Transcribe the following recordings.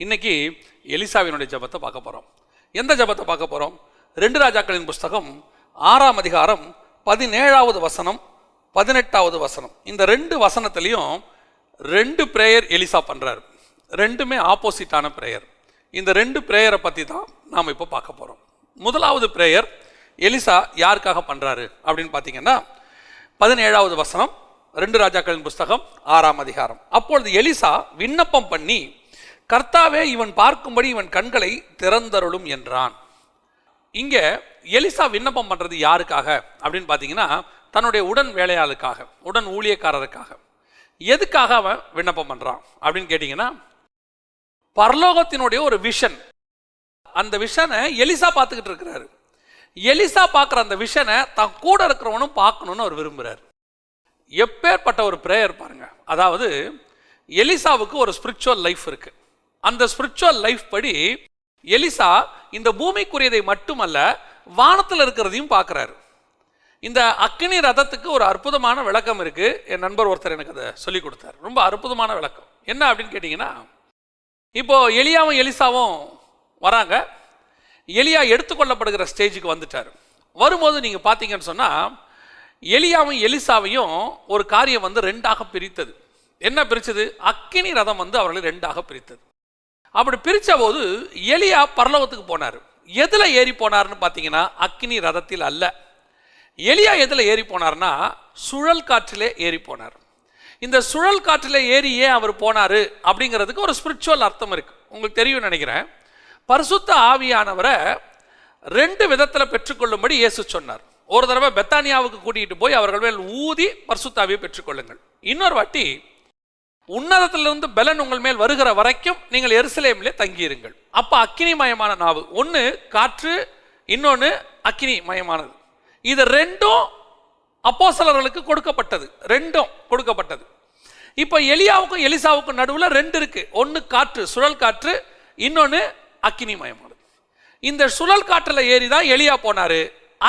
இன்னைக்கு எலிசாவினுடைய ஜெபத்தை பார்க்க போகிறோம் எந்த ஜெபத்தை பார்க்க போகிறோம் ரெண்டு ராஜாக்களின் புஸ்தகம் ஆறாம் அதிகாரம் பதினேழாவது வசனம் பதினெட்டாவது வசனம். இந்த ரெண்டு வசனத்துலேயும் ரெண்டு பிரேயர் எலிசா பண்ணுறாரு ரெண்டுமே ஆப்போசிட்டான பிரேயர் இந்த ரெண்டு பிரேயரை பற்றி தான் நாம் இப்போ பார்க்க போகிறோம் முதலாவது பிரேயர் எலிசா யாருக்காக பண்ணுறாரு அப்படின்னு பார்த்தீங்கன்னா பதினேழாவது வசனம் ரெண்டு ராஜாக்களின் புஸ்தகம் ஆறாம் அதிகாரம். அப்பொழுது எலிசா விண்ணப்பம் பண்ணி கர்த்தாவே இவன் பார்க்கும்படி இவன் கண்களை திறந்தருளும் என்றான். இங்கே எலிசா விண்ணப்பம் பண்ணுறது யாருக்காக? அப்படின்னு பார்த்தீங்கன்னா தன்னுடைய உடன் வேலையாளுக்காக உடன் ஊழியக்காரருக்காக. எதுக்காக அவன் விண்ணப்பம் பண்ணுறான் அப்படின்னு கேட்டிங்கன்னா பரலோகத்தினுடைய ஒரு விஷன் அந்த விஷனை எலிசா பார்த்துக்கிட்டு இருக்கிறாரு. எலிசா பார்க்குற அந்த விஷனை தான் கூட இருக்கிறவனும் பார்க்கணும்னு அவர் விரும்புகிறார் எப்பேற்பட்ட ஒரு பிரேயர் பாருங்க. அதாவது எலிசாவுக்கு ஒரு ஸ்பிரிச்சுவல் லைஃப் இருக்குது அந்த ஸ்பிரிச்சுவல் லைஃப் படி எலிசா இந்த பூமிக்குரியதை மட்டுமல்ல வானத்தில் இருக்கிறதையும் பார்க்குறாரு. இந்த அக்னி ரதத்துக்கு ஒரு அற்புதமான விளக்கம் இருக்கு. என் நண்பர் ஒருத்தர் எனக்கு அதை சொல்லி கொடுத்தார். ரொம்ப அற்புதமான விளக்கம். என்ன அப்படின்னு கேட்டிங்கன்னா இப்போ எலியாவும் எலிசாவும் வராங்க. எலியா எடுத்துக்கொள்ளப்படுகிற ஸ்டேஜுக்கு வந்துட்டார். வரும்போது நீங்கள் பார்த்தீங்கன்னு சொன்னால் எலியாவும் எலிசாவையும் ஒரு காரியம் வந்து ரெண்டாக பிரித்தது. என்ன பிரித்தது அக்கினி ரதம் வந்து அவர்களை ரெண்டாக பிரித்தது. அப்படி பிரித்த போது எலியா பரலோகத்துக்கு போனார். எதில் ஏறி போனார்னு பார்த்தீங்கன்னா அக்னி ரதத்தில் அல்ல. எலியா எதில் ஏறி போனார்னா சுழல் காற்றிலே ஏறி போனார். இந்த சுழல் காற்றில் ஏறி ஏன் அவர் போனார் அப்படிங்கிறதுக்கு ஒரு ஸ்பிரிச்சுவல் அர்த்தம் இருக்குது உங்களுக்கு தெரியும் நினைக்கிறேன். பரிசுத்த ஆவியானவரை ரெண்டு விதத்தில் பெற்றுக்கொள்ளும்படி இயேசு சொன்னார். ஒரு தடவை பெத்தானியாவுக்கு கூட்டிகிட்டு போய் அவர்கள் மேல் ஊதி பரிசுத்தாவியை பெற்றுக்கொள்ளுங்கள். இன்னொரு வாட்டி உன்னதத்திலிருந்து பலன் உங்கள் மேல் வருகிற வரைக்கும் நீங்கள் எருசலேமிலே தங்கியிருங்கள். அப்போ அக்கினிமயமான நாவு. ஒன்று காற்று இன்னொன்று அக்கினி மயமானது இது ரெண்டும் அப்போசலர்களுக்கு கொடுக்கப்பட்டது. ரெண்டும் கொடுக்கப்பட்டது. இப்போ எலியாவுக்கும் எலிசாவுக்கும் நடுவில் ரெண்டு இருக்கு. ஒன்று காற்று சுழல் காற்று இன்னொன்று அக்கினி மயமானது இந்த சுழல் காற்றில் ஏறி தான் எலியா போனார்.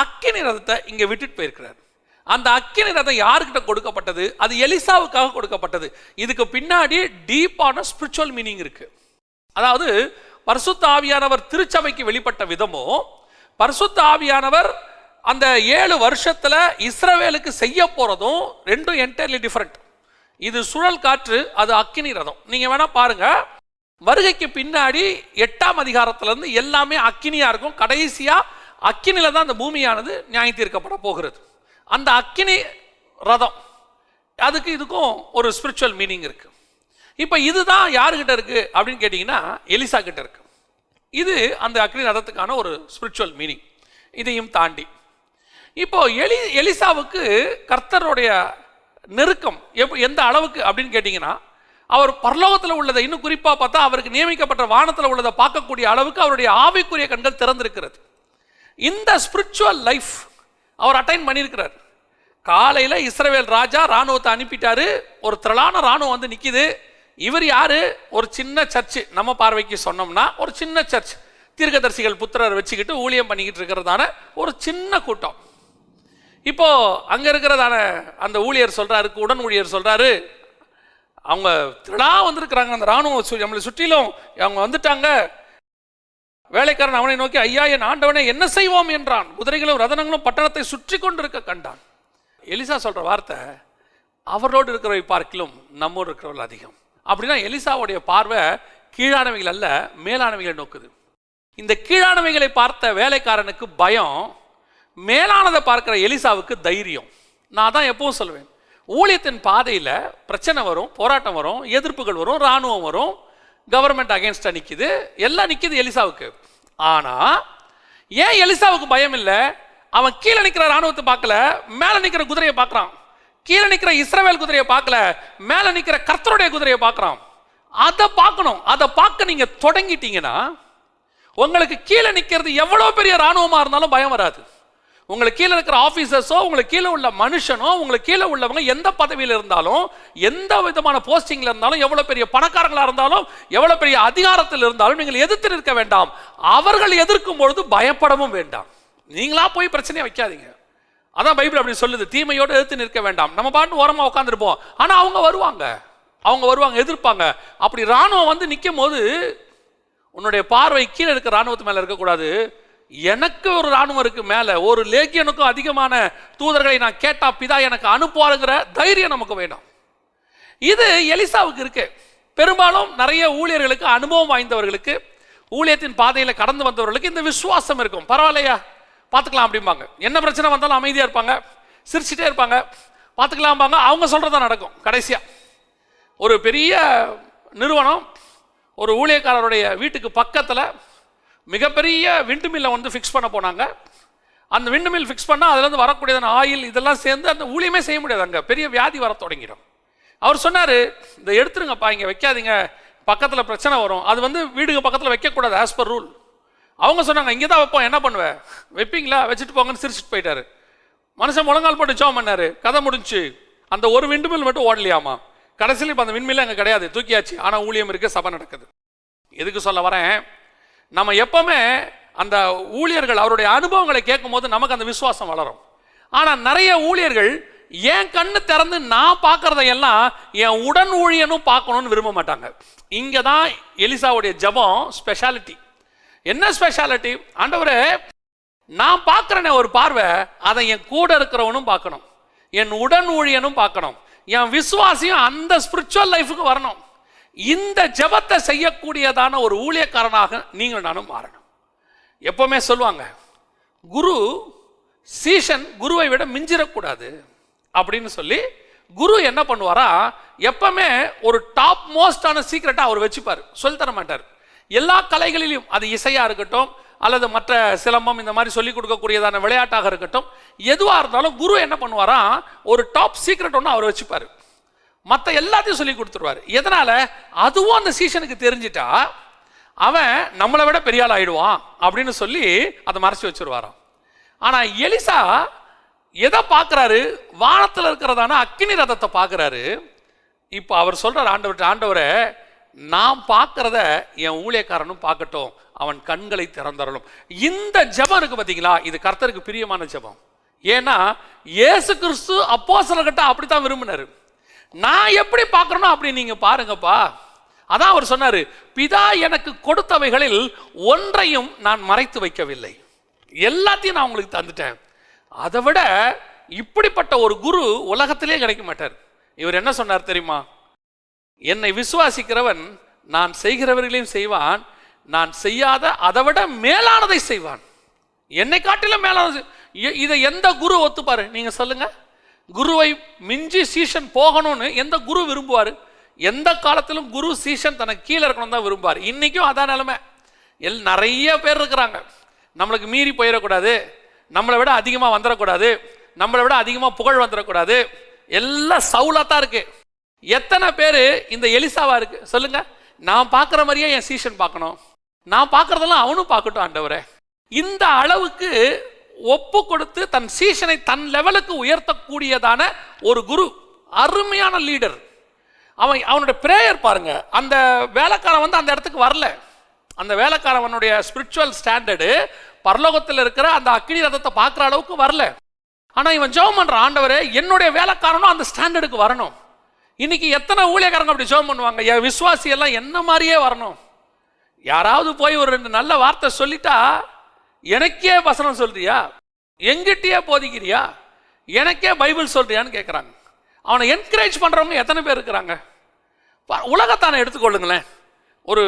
அக்கினி ரதத்தை இங்கே விட்டுட்டு போயிருக்கிறார். அந்த அக்கினி ரதம் யாருக்கிட்ட கொடுக்கப்பட்டது? அது எலிசாவுக்காக கொடுக்கப்பட்டது. இதுக்கு பின்னாடி டீப்பான ஸ்பிரிச்சுவல் மீனிங் இருக்கு. அதாவது பரிசுத்த ஆவியானவர் திருச்சபைக்கு வெளிப்பட்ட விதமோ பரிசுத்த ஆவியானவர் அந்த ஏழு வருஷத்தில் இஸ்ரவேலுக்கு செய்ய போகிறதும் ரெண்டும் என்டையர்லி டிஃப்ரெண்ட் இது சுழல் காற்று அது அக்கினி ரதம். நீங்கள் வேணால் பாருங்க. வருகைக்கு பின்னாடி எட்டாம் அதிகாரத்துலேருந்து எல்லாமே அக்கினியாக இருக்கும். கடைசியாக அக்கினியில் தான் அந்த பூமியானது நியாயம் தீர்க்கப்பட போகிறது. அந்த அக்கினி ரதம். அதுக்கு இதுக்கும் ஒரு ஸ்பிரிச்சுவல் மீனிங் இருக்கு. இப்போ இதுதான் யாருக்கிட்ட இருக்கு அப்படின்னு கேட்டிங்கன்னா எலிசா கிட்ட இருக்கு. இது அந்த அக்னி ரதத்துக்கான ஒரு ஸ்பிரிச்சுவல் மீனிங் இதையும் தாண்டி. இப்போ எலி எலிசாவுக்கு கர்த்தருடைய நெருக்கம் எப் எந்த அளவுக்கு அப்படின்னு கேட்டிங்கன்னா அவர் பரலோகத்தில் உள்ளதை இன்னும் குறிப்பாக பார்த்தா அவருக்கு நியமிக்கப்பட்ட வானத்தில் உள்ளதை பார்க்கக்கூடிய அளவுக்கு அவருடைய ஆவிக்குரிய கண்கள் திறந்திருக்கிறது. இந்த ஸ்பிரிச்சுவல் லைஃப் அவர் அட்டைன் பண்ணியிருக்கிறார். காலையில் இஸ்ரேல் ராஜா ராணுவத்தை அனுப்பிட்டாரு. ஒரு திரளான ராணுவம் வந்து நிற்கிது இவர் யார்? ஒரு சின்ன சர்ச்சு நம்ம பார்வைக்கு சொன்னோம்னா ஒரு சின்ன சர்ச். தீர்க்கதரிசிகள் புத்திரர் வச்சுக்கிட்டு ஊழியம் பண்ணிக்கிட்டு இருக்கிறதான ஒரு சின்ன கூட்டம். இப்போ அங்கே இருக்கிறதான அந்த ஊழியர் சொல்கிறாரு உடன் ஊழியர் சொல்கிறாரு அவங்க திருடா வந்திருக்கிறாங்க அந்த ராணுவம் சு- நம்மளை சுற்றிலும். அவங்க வந்துட்டாங்க. வேலைக்காரன் அவனை நோக்கி ஐயா என் ஆண்டவனே என்ன செய்வோம்? என்றான். குதிரைகளும் ரதனங்களும் பட்டணத்தை சுற்றி கொண்டிருக்க கண்டான். எலிசா சொல்கிற வார்த்தை அவரோடு இருக்கிறவை பார்க்கிலும் நம்மோடு இருக்கிறவர்கள் அதிகம். அப்படின்னா எலிசாவுடைய பார்வை கீழானவைகள் அல்ல மேலானவைகளை நோக்குது. இந்த கீழானவைகளை பார்த்த வேலைக்காரனுக்கு பயம் மேலானதை பார்க்குற எலிசாவுக்கு தைரியம். நான் தான் எப்பவும் சொல்லுவேன் ஊழியத்தின் பாதையில் பிரச்சனை வரும் போராட்டம் வரும் எதிர்ப்புகள் வரும் இராணுவம் வரும் கவர்மெண்ட் அகேன்ஸ்டாக நிற்கிது எல்லாம் நிற்கிது எலிசாவுக்கு. ஆனால் ஏன் எலிசாவுக்கு பயம் இல்லை? அவன் கீழே நிற்கிற ராணுவத்தை பார்க்கல மேலே நிற்கிற குதிரையை பார்க்குறான். கீழே நிற்கிற இஸ்ரவேல் குதிரையை பார்க்கல மேலே நிற்கிற கர்த்தருடைய குதிரையை பார்க்குறான். அதை பார்க்கணும். அதை பார்க்க நீங்கள் தொடங்கிட்டீங்கன்னா உங்களுக்கு கீழே நிற்கிறது எவ்வளோ பெரிய ராணுவமாக இருந்தாலும் பயம் வராது. உங்களுக்கு கீழே இருக்கிற ஆஃபீஸர்ஸோ உங்களுக்கு கீழே உள்ள மனுஷனோ உங்களுக்கு கீழே உள்ளவங்க எந்த பதவியில் இருந்தாலும் எந்த விதமான போஸ்டிங்கில் இருந்தாலும் எவ்வளோ பெரிய பணக்காரங்களாக இருந்தாலும் எவ்வளோ பெரிய அதிகாரத்தில் இருந்தாலும் நீங்கள் எதிர்த்து நிற்க வேண்டாம். அவர்கள் எதிர்க்கும் பொழுது பயப்படவும் வேண்டாம். நீங்களா போய் பிரச்சனையை வைக்காதீங்க. அதான் பைபிள் அப்படி சொல்லுது தீமையோடு எதிர்த்து நிற்க வேண்டாம். நம்ம பாட்டு ஓரமாக உட்காந்துருப்போம் ஆனால் அவங்க வருவாங்க. அவங்க வருவாங்க எதிர்ப்பாங்க. அப்படி ராணுவம் வந்து நிற்கும் போது உன்னுடைய பார்வை கீழே இருக்க இராணுவத்து மேலே இருக்கக்கூடாது. எனக்கு ஒரு ராணுவம் இருக்கு மேலே. ஒரு லேக்கியனுக்கும் அதிகமான தூதர்களை நான் கேட்டா பிதா எனக்கு அனுப்புவாருங்கிற தைரியம் நமக்கு வேணும். இது எலிசாவுக்கு இருக்கு. பெரும்பாலும் நிறைய ஊழியர்களுக்கு அனுபவம் வாய்ந்தவர்களுக்கு ஊழியத்தின் பாதையில் கடந்து வந்தவர்களுக்கு இந்த விசுவாசம் இருக்கும். பரவாயில்லையா? பார்த்துக்கலாம் அப்படிம்பாங்க. என்ன பிரச்சனை வந்தாலும் அமைதியாக இருப்பாங்க. சிரிச்சிட்டே இருப்பாங்க. பார்த்துக்கலாம்பாங்க. அவங்க சொல்கிறது தான் நடக்கும் கடைசியாக ஒரு பெரிய நிறுவனம் ஒரு ஊழியக்காரருடைய வீட்டுக்கு பக்கத்தில் மிகப்பெரிய விண்டு மில்லை வந்து ஃபிக்ஸ் பண்ண போனாங்க. அந்த விண்டு மில் ஃபிக்ஸ் பண்ணால் அதுலேருந்து வரக்கூடியதான ஆயில் இதெல்லாம் சேர்ந்து அந்த ஊழியமே செய்ய முடியாது. அங்கே பெரிய வியாதி வர தொடங்கிடும். அவர் சொன்னார் இதை எடுத்துருங்கப்பா இங்கே வைக்காதீங்க. பக்கத்தில் பிரச்சனை வரும். அது வந்து வீடுக்கு பக்கத்தில் வைக்கக்கூடாது ஆஸ் பர் ரூல் அவங்க சொன்னாங்க இங்கே தான் வைப்போம் என்ன பண்ணுவேன் வைப்பீங்களா? வச்சுட்டு போங்கன்னு சிரிச்சிட்டு போயிட்டாரு. மனுஷன் முழங்கால் போட்டு ஜோம் பண்ணாரு. கதை முடிஞ்சு. அந்த ஒரு விண்டுமில் மட்டும் ஓடலையாமா? கடைசியில் இப்போ அந்த விண்மில் அங்கே கிடையாது தூக்கியாச்சு. ஆனால் ஊழியம் இருக்கு சபை நடக்குது. எதுக்கு சொல்ல வரேன்? நம்ம எப்பவுமே அந்த ஊழியர்கள் அவருடைய அனுபவங்களை கேட்கும்போது நமக்கு அந்த விசுவாசம் வளரும். ஆனால் நிறைய ஊழியர்கள் என் கண்ணு திறந்து நான் பார்க்குறதையெல்லாம் என் உடன் ஊழியனும் பார்க்கணும்னு விரும்ப மாட்டாங்க. இங்கே தான் எலிசாவுடைய ஜபம் ஸ்பெஷாலிட்டி என்ன ஸ்பெஷாலிட்டி ஆண்டவரே நான் பார்க்குறேனே ஒரு பார்வை அதை என் கூட இருக்கிறவனும் பார்க்கணும். என் உடன் ஊழியனும் பார்க்கணும். என் விசுவாசியும் அந்த ஸ்பிரிச்சுவல் லைஃபுக்கு வரணும். இந்த ஜெபத்தை செய்யக்கூடியதான ஒரு ஊழியக்காரனாக நீங்கள் நானும் மாறணும். எப்பவுமே சொல்லுவாங்க குரு சீஷன் குருவை விட மிஞ்சிடக்கூடாது அப்படின்னு சொல்லி குரு என்ன பண்ணுவாரா எப்பவுமே ஒரு டாப் மோஸ்டான சீக்ரெட்டாக அவர் வச்சுப்பார். சொல்லி தர மாட்டார். எல்லா கலைகளிலும் அது இசையாக இருக்கட்டும் அல்லது மற்ற சிலம்பம் இந்த மாதிரி சொல்லிக் கொடுக்கக்கூடியதான விளையாட்டாக இருக்கட்டும் எதுவாக இருந்தாலும் குரு என்ன பண்ணுவாரா ஒரு டாப் சீக்ரெட் ஒன்று அவர் வச்சுப்பார். மற்ற எல்லாத்தையும் சொல்லி கொடுத்துருவார். எதனால்? அதுவும் அந்த சீசனுக்கு தெரிஞ்சிட்டா அவன் நம்மளை விட பெரிய ஆள் ஆயிடுவான் அப்படின்னு சொல்லி அதை மறைச்சி வச்சிருவாராம். ஆனால் எலிசா எதை பார்க்குறாரு? வானத்தில் இருக்கிறதான அக்கினி ரதத்தை பார்க்குறாரு. இப்போ அவர் சொல்கிறார் ஆண்டவர் ஆண்டவரை நான் பார்க்கறத என் ஊழியக்காரனும் பார்க்கட்டும் அவன் கண்களை திறந்தரணும் இந்த ஜெபம் இருக்கு பார்த்தீங்களா இது கர்த்தருக்கு பிரியமான ஜெபம். ஏன்னா ஏசு கிறிஸ்து அப்போசலர்கிட்ட அப்படி தான் விரும்பினார். நான் எப்படி பார்க்கறனோ அப்படி நீங்கள் பாருங்கப்பா. அதான் அவர் சொன்னார் பிதா எனக்கு கொடுத்தவைகளில் ஒன்றையும் நான் மறைத்து வைக்கவில்லை. எல்லாத்தையும் நான் உங்களுக்கு தந்துட்டேன். அதை விட இப்படிப்பட்ட ஒரு குரு உலகத்திலே கிடைக்க மாட்டார். இவர் என்ன சொன்னார் தெரியுமா? என்னை விசுவாசிக்கிறவன் நான் செய்கிறவர்களையும் செய்வான் நான் செய்யாத அதை விட மேலானதை செய்வான். என்னை காட்டிலும் மேலானது இதை எந்த குரு ஒத்துப்பார்? நீங்க சொல்லுங்க. குருவை மிஞ்சி சீஷன் போகணும்னு எந்த குரு விரும்புவார்? எந்த காலத்திலும் குரு சீஷன் தனக்கு கீழே இருக்கணும் தான் விரும்புவார். இன்னைக்கும் அதான் நிலைமை. எல் நிறைய பேர் இருக்கிறாங்க. நம்மளுக்கு மீறி போயிடக்கூடாது. நம்மளை விட அதிகமாக வந்துடக்கூடாது. நம்மளை விட அதிகமாக புகழ் வந்துடக்கூடாது. எல்லாம் சவுலாக தான் இருக்குது எத்தனை பேர் இந்த எலிசாவா இருக்கு? சொல்லுங்க. நான் பார்க்குற மாதிரியே என் சீஷன் பார்க்கணும். நான் பார்க்குறதெல்லாம் அவனும் பார்க்கட்டும் ஆண்டவரே. இந்த அளவுக்கு ஒப்பு கொடுத்து தன் சீஷனை தன் லெவலுக்கு உயர்த்தக்கூடியதான ஒரு குரு அருமையான லீடர். அவன் அவனுடைய பிரேயர் பாருங்க. அந்த வேலைக்காரன் வந்து அந்த இடத்துக்கு வரல. அந்த வேலைக்காரவனுடைய ஸ்பிரிச்சுவல் ஸ்டாண்டர்டு பரலோகத்தில் இருக்கிற அந்த அக்கினி ரதத்தை பார்க்குற அளவுக்கு வரல. ஆனால் இவன் ஜெபம் பண்ணுற ஆண்டவர் என்னுடைய வேலைக்காரனும் அந்த ஸ்டாண்டர்டுக்கு வரணும். இன்னைக்கு எத்தனை ஊழியக்காரங்க அப்படி ஜோம் பண்ணுவாங்க? என் விசுவாசி எல்லாம் என்ன மாதிரியே வரணும்? யாராவது போய் ஒரு ரெண்டு நல்ல வார்த்தை சொல்லிட்டா எனக்கே வசனம் சொல்றியா? எங்கிட்டயே போதிக்கிறியா? எனக்கே பைபிள் சொல்றியான்னு கேட்குறாங்க அவனை என்கரேஜ் பண்ணுறவங்க எத்தனை பேர் இருக்கிறாங்க? உலகத்தானே எடுத்துக்கொள்ளுங்களேன். ஒரு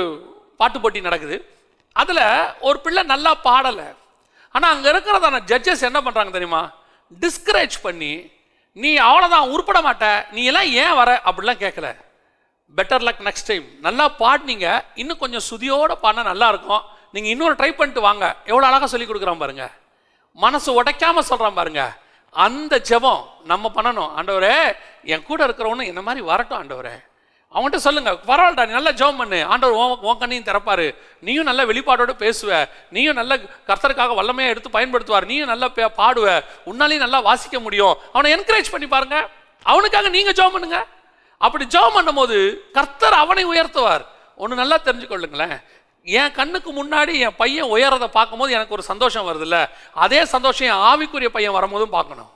பாட்டு போட்டி நடக்குது. அதில் ஒரு பிள்ளை நல்லா பாடலை. ஆனால் அங்கே இருக்கிறதான ஜட்ஜஸ் என்ன பண்ணுறாங்க தெரியுமா? டிஸ்கரேஜ் பண்ணி நீ அவ்வளோதான் உருப்பட மாட்ட நீ எல்லாம் ஏன் வர அப்படிலாம் கேட்கல பெட்டர் லக் நெக்ஸ்ட் டைம் நல்லா பாடினீங்க இன்னும் கொஞ்சம் சுதியோடு பாடினா நல்லா இருக்கும். நீங்கள் இன்னொரு ட்ரை பண்ணிட்டு வாங்க. எவ்வளோ அழகாக சொல்லி கொடுக்குறான் பாருங்க. மனசு உடைக்காமல் சொல்கிறான் பாருங்க. அந்த ஜெபம் நம்ம பண்ணணும். ஆண்டவரே என் கூட இருக்கிறவனும் இந்த மாதிரி வரட்டும் ஆண்டவரே. அவன்கிட்ட சொல்லுங்க பரவாயில்லடா நீ நல்லா ஜெபம் பண்ணு. ஆண்டவர் உன் உன் கண்ணையும் திறப்பாரு. நீயும் நல்ல வெளிப்பாடோட பேசுவ. நீயும் நல்ல கர்த்தருக்காக வல்லமையாக எடுத்து பயன்படுத்துவார். நீயும் நல்லா பே- பாடுவ. உன்னாலையும் நல்லா வாசிக்க முடியும். அவனை என்கரேஜ் பண்ணி பாருங்க. அவனுக்காக நீங்க ஜெபம் பண்ணுங்க. அப்படி ஜெபம் பண்ணும்போது கர்த்தர் அவனை உயர்த்துவார். ஒன்று நல்லா தெரிஞ்சுக்கொள்ளுங்களேன். என் கண்ணுக்கு முன்னாடி என் பையன் உயரதை பார்க்கும்போது எனக்கு ஒரு சந்தோஷம் வருதுல்ல. அதே சந்தோஷம் என் ஆவிக்குரிய பையன் வரும்போதும் பார்க்கணும்.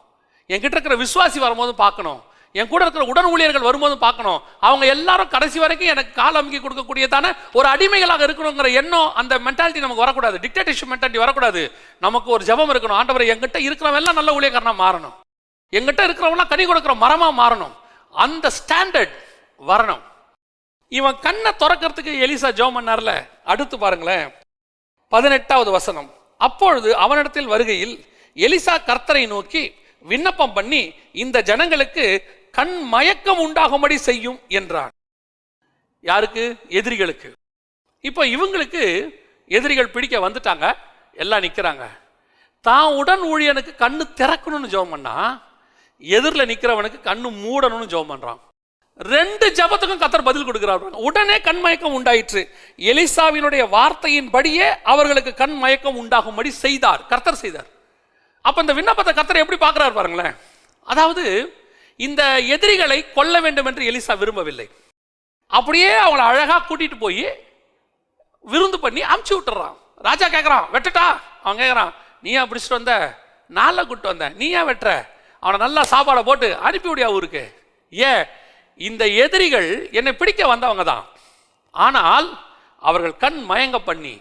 என்கிட்ட இருக்கிற விசுவாசி வரும்போதும் பார்க்கணும். என் கூட இருக்கிற உடன் ஊழியர்கள் வரும்போது பார்க்கணும். அவங்க எல்லாரும் கடைசி வரைக்கும் எனக்கு கால் அமுக்கி கொடுக்கக்கூடியதான ஒரு அடிமைகளாக இருக்கணுங்கிற எண்ணம் அந்த மென்டாலிட்டி நமக்கு வரக்கூடாது. டிக்டேட்டர்ஷிப் மென்டாலிட்டி வரக்கூடாது. நமக்கு ஒரு ஜெபம் இருக்கணும். ஆண்டவர் எங்கிட்ட இருக்கிறவெல்லாம் நல்ல ஊழியக்காரனா மாறணும். எங்கிட்ட இருக்கிறவங்களாம் கனி கொடுக்குற மரமாக மாறணும். அந்த ஸ்டாண்டர்ட் வரணும். இவன் கண்ணை திறக்கிறதுக்கு எலிசா ஜோ பண்ணார்ல? அடுத்து பாருங்களேன். பதினெட்டாவது வசனம். அப்பொழுது அவனிடத்தில் வருகையில் எலிசா கர்த்தரை நோக்கி விண்ணப்பம் பண்ணி இந்த ஜனங்களுக்கு கண் மயக்கம் உண்டாகும்படி செய்யும் என்றான். யாருக்கு? எதிரிகளுக்கு. இப்போ இவங்களுக்கு எதிரிகள் பிடிக்க வந்துட்டாங்க. எல்லாம் நிற்கிறாங்க தான் உடன் ஊழியனுக்கு கண்ணு திறக்கணும்னு ஜெபம் பண்ணா எதிரில் நிற்கிறவனுக்கு கண்ணு மூடணும்னு ஜெபம் பண்ணுறான் ரெண்டு ஜபத்துக்கும் கத்தர் பதில் கொடுக்கிறார் உடனே கண் மயக்கம் உண்டாயிற்று. எலிசாவினுடைய வார்த்தையின்படியே அவர்களுக்கு கண் மயக்கம் உண்டாகும்படி செய்தார். கர்த்தர் செய்தார். அப்போ இந்த விண்ணப்பத்தை கர்த்தர் எப்படி பார்க்குறாரு பாருங்களேன். அதாவது இந்த எதிரிகளை கொல்ல வேண்டும் என்று எலிசா விரும்பவில்லை. அப்படியே அவங்கள அழகாக கூட்டிட்டு போய் விருந்து பண்ணி அமுச்சு விட்டுறான். ராஜா கேட்குறான் வெட்டட்டா? அவன் கேட்குறான் நீயா பிடிச்சிட்டு வந்த? நாளில் கூப்பிட்டு வந்த நீ ஏன் வெட்டுற? அவனை நல்லா சாப்பாடை போட்டு அனுப்பி விடியா ஊருக்கு. ஏன்? இந்த எதிரிகள் என்னை பிடிக்க வந்தவங்க தான். ஆனால் அவர்கள் கண் மயங்க பண்ணி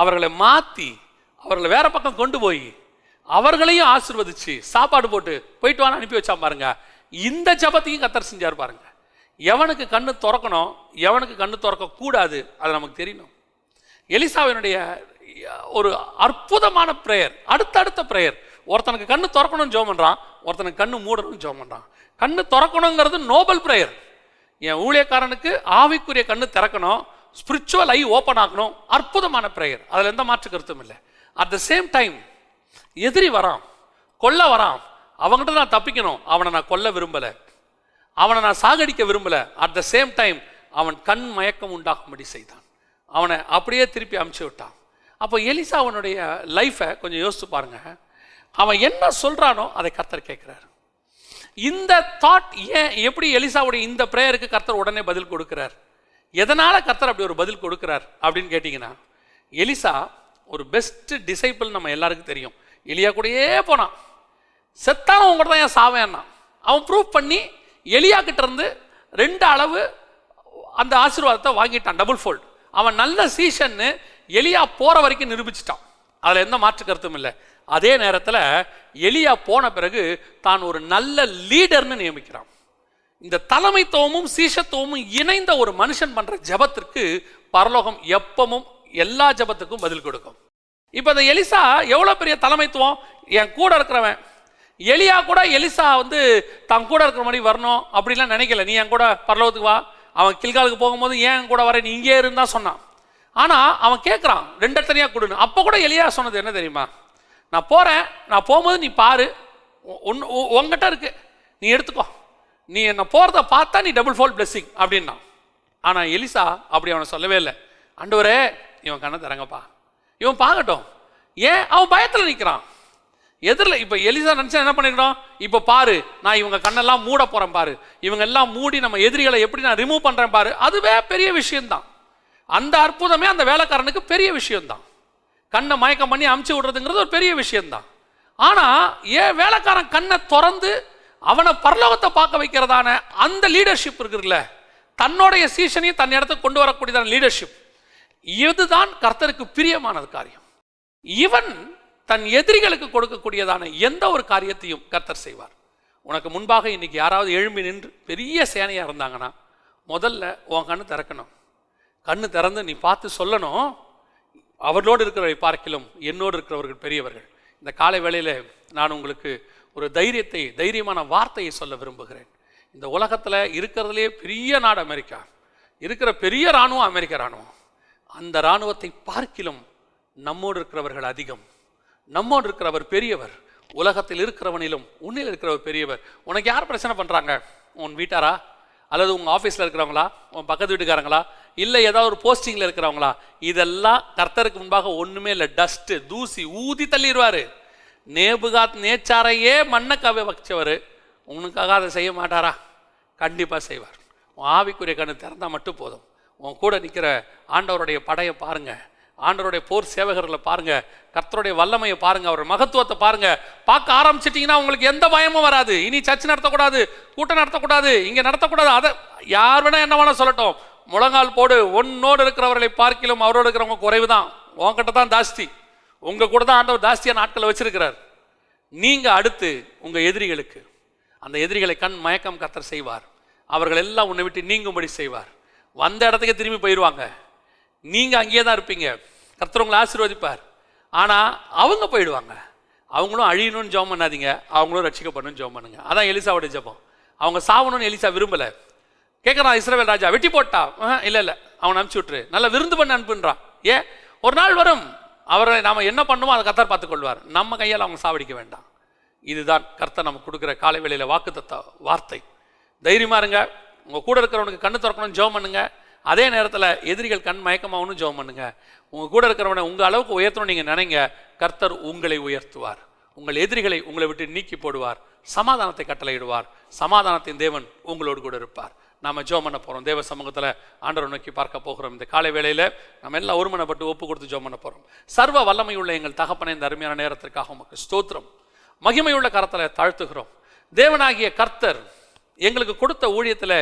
அவர்களை மாற்றி அவர்களை வேற பக்கம் கொண்டு போய் அவர்களையும் ஆசிர்வதிச்சு சாப்பாடு போட்டு போயிட்டு வான்னு அனுப்பி வச்சா பாருங்க. இந்த ஜபத்தையும் கத்தர் செஞ்சார் பாருங்க. எவனுக்கு கண்ணு திறக்கணும் எவனுக்கு கண்ணு திறக்கக்கூடாது அது நமக்கு தெரியணும். எலிசாவினுடைய ஒரு அற்புதமான பிரேயர் அடுத்தடுத்த பிரேயர் ஒருத்தனுக்கு கண்ணு திறக்கணும்னு ஜோம் பண்ணுறான் ஒருத்தனுக்கு கண்ணு மூடணும்னு ஜோம் பண்ணுறான் கண்ணு திறக்கணுங்கிறது நோபல் பிரேயர் என் ஊழியக்காரனுக்கு ஆவிக்குரிய கண்ணு திறக்கணும் ஸ்பிரிச்சுவல் ஐ ஓப்பன் ஆகணும் அற்புதமான பிரேயர் அதில் எந்த மாற்று கருத்தும் இல்லை. அட் த சேம் டைம் எதிரி வரான் கொல்ல வரான் அவங்ககிட்ட நான் தப்பிக்கணும். அவனை நான் கொல்ல விரும்பலை. அவனை நான் சாகடிக்க விரும்பலை. அட் த சேம் டைம் அவன் கண் மயக்கம் உண்டாகும்படி செய்தான். அவனை அப்படியே திருப்பி அமுச்சு விட்டான். அப்போ எலிசா அவனுடைய லைஃப்பை கொஞ்சம் யோசித்து பாருங்க. அவன் என்ன சொல்கிறானோ அதை கர்த்தர் கேட்குறாரு. இந்த தாட் ஏன் எப்படி எலிசாவுடைய இந்த ப்ரேயருக்கு கர்த்தர் உடனே பதில் கொடுக்குறார்? எதனால் கர்த்தர் அப்படி ஒரு பதில் கொடுக்குறார் அப்படின்னு கேட்டிங்கன்னா எலிசா ஒரு பெஸ்ட்டு டிசைபிள் நம்ம எல்லாருக்கும் தெரியும். எலியா கூடயே போனான். செத்தானவன் கூட தான் ஏன் சாவேன்னா அவன் ப்ரூவ் பண்ணி எலியா இருந்து ரெண்டு அளவு அந்த ஆசீர்வாதத்தை வாங்கிட்டான் டபுள் ஃபோல்ட் அவன் நல்ல சீசன்னு எலியா போகிற வரைக்கும் நிரூபிச்சிட்டான். அதில் எந்த மாற்று கருத்தும் இல்லை. அதே நேரத்தில் எலியா போன பிறகு தான் ஒரு நல்ல லீடர்னு நியமிக்கிறான். இந்த தலைமைத்துவமும் சீசத்துவமும் இணைந்த ஒரு மனுஷன் பண்ணுற ஜெபத்திற்கு பரலோகம் எப்பவும் எல்லா ஜெபத்துக்கும் பதில் கொடுக்கும். இப்போ இந்த எலிசா எவ்வளோ பெரிய தலைமைத்துவம்? என் கூட இருக்கிறவன் எலியா கூட எலிசா வந்து தன் கூட இருக்கிற மாதிரி வரணும் அப்படிலாம் நினைக்கல. நீ என் கூட பரலோகத்துக்கு வா. அவன் கில்காலுக்கு போகும்போது ஏன் என் கூட வர? நீ இங்கே இருந்தா சொன்னான். ஆனால் அவன் கேட்குறான் ரெண்டு தனியாக கொடுன்னு. அப்போ கூட எலியா சொன்னது என்ன தெரியுமா? நான் போகிறேன் நான் போகும்போது நீ பாரு. ஒன்று உங்ககிட்ட இருக்கு. நீ எடுத்துக்கோ. நீ என்னை போகிறத பார்த்தா நீ டபுள் ஃபோல் பிளெஸ்ஸிங் அப்படின்னா ஆனால் எலிசா அப்படி அவனை சொல்லவே இல்லை. ஆண்டவரே இவன் கண்ணை தரங்கப்பா இவன் பார்க்கட்டும். ஏன்? அவன் பயத்தில் நிற்கிறான் எதிரில் இப்போ எலிசா நினச்சா என்ன பண்ணிக்கிறோம் இப்போ பாரு நான் இவங்க கண்ணெல்லாம் மூட போகிறேன் பாரு. இவங்க எல்லாம் மூடி நம்ம எதிரிகளை எப்படி நான் ரிமூவ் பண்ணுறேன் பாரு. அதுவே பெரிய விஷயம்தான். அந்த அற்புதமே அந்த வேலைக்காரனுக்கு பெரிய விஷயம்தான். கண்ணை மயக்கம் பண்ணி அமுச்சு விடுறதுங்கிறது ஒரு பெரிய விஷயம்தான். ஆனால் ஏன் வேலைக்காரன் கண்ணை திறந்து அவனை பரலோகத்தை பார்க்க வைக்கிறதான அந்த லீடர்ஷிப் இருக்குதுல்ல தன்னுடைய சீசனையும் தன் இடத்துக்கு கொண்டு வரக்கூடியதான லீடர்ஷிப் இதுதான் கர்த்தருக்கு பிரியமானது காரியம். இவன் தன் எதிரிகளுக்கு கொடுக்கக்கூடியதான எந்த ஒரு காரியத்தையும் கர்த்தர் செய்வார். உனக்கு முன்பாக இன்னைக்கு யாராவது எழும்பி நின்று பெரிய சேனையாக இருந்தாங்கன்னா முதல்ல உன் கண்ணு திறக்கணும். கண்ணு திறந்து நீ பார்த்து சொல்லணும். அவர்களோடு இருக்கிறவரை பார்க்கிலும் என்னோடு இருக்கிறவர்கள் பெரியவர்கள். இந்த காலை வேளையில் நான் உங்களுக்கு ஒரு தைரியத்தை தைரியமான வார்த்தையை சொல்ல விரும்புகிறேன். இந்த உலகத்தில் இருக்கிறதுலே பெரிய நாடு அமெரிக்கா. இருக்கிற பெரிய இராணுவம் அமெரிக்க இராணுவம். அந்த இராணுவத்தை பார்க்கிலும் நம்மோடு இருக்கிறவர்கள் அதிகம். நம்மோடு இருக்கிறவர் பெரியவர். உலகத்தில் இருக்கிறவனிலும் உன்னில் இருக்கிறவர் பெரியவர். உனக்கு யார் பிரச்சனை பண்ணுறாங்க உன் வீட்டாரா? அல்லது உங்கள் ஆஃபீஸில் இருக்கிறவங்களா? உன் பக்கத்து வீட்டுக்காரங்களா? இல்லை ஏதாவது ஒரு போஸ்டிங்கில் இருக்கிறவங்களா? இதெல்லாம் கர்த்தருக்கு முன்பாக ஒன்றுமே இல்லை. டஸ்ட்டு தூசி ஊதி தள்ளிடுவார். நேபுகாத் நேச்சாரையே மண்ணக்காவே வச்சவர். உனக்காக அதை செய்ய மாட்டாரா? கண்டிப்பாக செய்வார். உன் ஆவிக்குரிய கண்ணு திறந்தால் மட்டும் போதும். உன் கூட நிற்கிற ஆண்டவருடைய படையை பாருங்கள் ஆண்டவருடைய போர் சேவகர்களை பாருங்க. கர்த்தருடைய வல்லமையை பாருங்க. அவர் மகத்துவத்தை பாருங்க. பார்க்க ஆரம்பிச்சிட்டிங்கன்னா உங்களுக்கு எந்த பயமும் வராது. இனி சர்ச் நடத்தக்கூடாது கூட்டம் நடத்தக்கூடாது இங்கே நடத்தக்கூடாது. அதை யார் வேணா என்ன வேணா சொல்லட்டும். முழங்கால் போடு உன்னோடு இருக்கிறவர்களை பார்க்கிலும் அவரோடு இருக்கிறவங்க குறைவு தான் உன்கிட்ட தான் ஜாஸ்தி. உங்க கூட தான் ஆண்டவர் ஜாஸ்தியான நாட்களை வச்சிருக்கிறார். நீங்கள் அடுத்து உங்கள் எதிரிகளுக்கு அந்த எதிரிகளை கண் மயக்கம் கத்தர் செய்வார். அவர்கள் எல்லாம் உன்னை விட்டு நீங்கும்படி செய்வார். வந்த இடத்துக்கு திரும்பி போயிடுவாங்க நீங்கள் அங்கேயே தான் இருப்பீங்க. கர்த்தரவங்களை ஆசீர்வதிப்பார். ஆனால் அவங்க போயிடுவாங்க. அவங்களும் அழியணும்னு ஜெபம் பண்ணாதீங்க. அவங்களும் ரட்சிக்கப்படணும்னு ஜெபம் பண்ணுங்க. அதான் எலிசாவுடைய ஜெபம். அவங்க சாவணும்னு எலிசா விரும்பலை. கேட்குறான் இஸ்ரவேல் ராஜா வெட்டி போட்டா? இல்லை இல்லை இல்ல. அவனை அனுப்பிச்சி விட்டுரு. நல்லா விருந்து பண்ண அனுப்புன்றான். ஏன் ஒரு நாள் வரும். அவரை நாம் என்ன பண்ணுமோ அதை கத்தார் பார்த்துக்கொள்வார். நம்ம கையால் அவங்க சாவடிக்க வேண்டாம். இதுதான் கர்த்தர் நமக்கு கொடுக்குற காலை வேளையில் வாக்கு தத்த வார்த்தை. தைரியமாக இருங்க. உங்கள் கூட இருக்கிறவனுக்கு கண்ணு திறக்கணும்னு ஜெபம் பண்ணுங்கள் அதே நேரத்தில் எதிரிகள் கண் மயக்கமாகவும் ஜெபம் பண்ணுங்க. உங்க கூட இருக்கிறவனை உங்கள் அளவுக்கு உயர்த்தணும் நீங்கள் நினைங்க. கர்த்தர் உங்களை உயர்த்துவார். உங்கள் எதிரிகளை உங்களை விட்டு நீக்கி போடுவார். சமாதானத்தை கட்டளையிடுவார். சமாதானத்தின் தேவன் உங்களோடு கூட இருப்பார். நாம ஜோம் பண்ண போகிறோம் தேவ சமூகத்தில் ஆண்டவர் நோக்கி பார்க்க போகிறோம். இந்த காலை வேளையில் நம்ம எல்லாம் ஒருமனப்பட்டு ஒப்பு கொடுத்து ஜோம் பண்ண போகிறோம் சர்வ வல்லமையுள்ள எங்கள் தகப்பனை இந்த அருமையான நேரத்திற்காக உமக்கு ஸ்தோத்திரம். மகிமையுள்ள கரத்தில் தாழ்த்துகிறோம். தேவனாகிய கர்த்தர் எங்களுக்கு கொடுத்த ஊழியத்தில்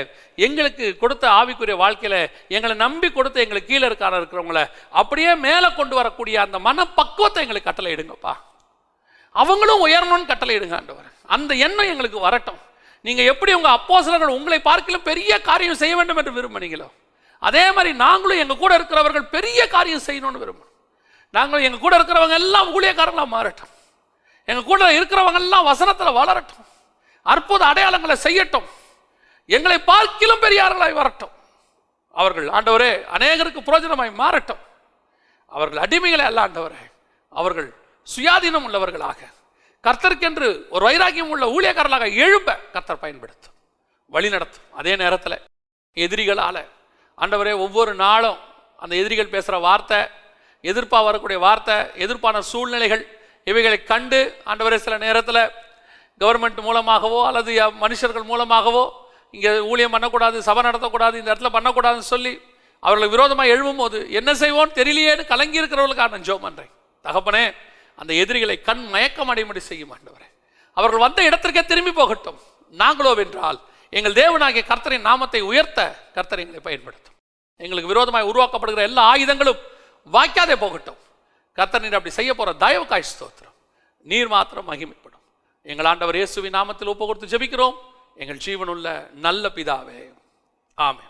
எங்களுக்கு கொடுத்த ஆவிக்குரிய வாழ்க்கையில் எங்களை நம்பி கொடுத்த எங்களுக்கு கீழே இருக்கார இருக்கிறவங்கள அப்படியே மேலே கொண்டு வரக்கூடிய அந்த மனப்பக்குவத்தை எங்களுக்கு கட்டளை இடுங்கப்பா. அவங்களும் உயரணும்னு கட்டளை இடுங்க ஆண்டவர். அந்த எண்ணம் எங்களுக்கு வரட்டும். நீங்கள் எப்படி உங்கள் அப்போஸ்தலர்கள் உங்களை பார்க்கலாம் பெரிய காரியம் செய்ய வேண்டும் என்று விரும்புனீங்களோ அதே மாதிரி நாங்களும் எங்கள் கூட இருக்கிறவர்கள் பெரிய காரியம் செய்யணும்னு விரும்புகிறோம் நாங்களும் எங்கள் கூட இருக்கிறவங்க எல்லாம் ஊழியக்காரங்களாக மாறட்டும். எங்கள் கூட இருக்கிறவங்க எல்லாம் வசனத்தில் வளரட்டும். அற்புத அடையாளங்களை செய்யட்டும். எங்களை பார்க்கிலும் பெரியார்களாய் வரட்டும். அவர்கள் ஆண்டவரே அநேகருக்கு புரோஜனமாய் மாறட்டும். அவர்கள் அடிமைகளை அல்ல ஆண்டவரே. அவர்கள் சுயாதீனம் உள்ளவர்களாக. கர்த்தருக்கென்று ஒரு வைராக்கியம் உள்ள ஊழியக்காரர்களாக எழும்ப கர்த்தர் பயன்படுத்தும். வழி நடத்தும். அதே நேரத்தில் எதிரிகளால் ஆண்டவரே ஒவ்வொரு நாளும் அந்த எதிரிகள் பேசுகிற வார்த்தை எதிர்ப்பாக வரக்கூடிய வார்த்தை எதிர்ப்பான சூழ்நிலைகள் இவைகளை கண்டு ஆண்டவரே சில நேரத்தில் கவர்மெண்ட் மூலமாகவோ அல்லது மனுஷர்கள் மூலமாகவோ இங்கே ஊழியம் பண்ணக்கூடாது சபை நடத்தக்கூடாது இந்த இடத்துல பண்ணக்கூடாதுன்னு சொல்லி அவர்களை விரோதமாக எழும்பும் போது என்ன செய்வோன்னு தெரியலையேன்னு கலங்கி இருக்கிறவர்களுக்காக நான் ஜோம் பண்ணுறேன் தகப்பனே அந்த எதிரிகளை கண் மயக்கம் அடைமடி செய்யும் ஆண்டவரே. அவர்கள் வந்த இடத்திற்கே திரும்பி போகட்டும். நாங்களோ வென்றால் எங்கள் தேவனாகிய கர்த்தரின் நாமத்தை உயர்த்த கர்த்தர் எங்களை பயன்படுத்தும். எங்களுக்கு விரோதமாக உருவாக்கப்படுகிற எல்லா ஆயுதங்களும் வாய்க்காதே போகட்டும். கர்த்தர் நீர் அப்படி செய்ய போற தயவுக்காய் ஸ்தோத்திரம். நீர் மாத்திரம் மகிமைப்படும். எங்கள் ஆண்டவர் இயேசுவின் நாமத்தில் ஒப்பு கொடுத்து ஜெபிக்கிறோம். எங்கள் ஜீவனுள்ள நல்ல பிதாவே. ஆமே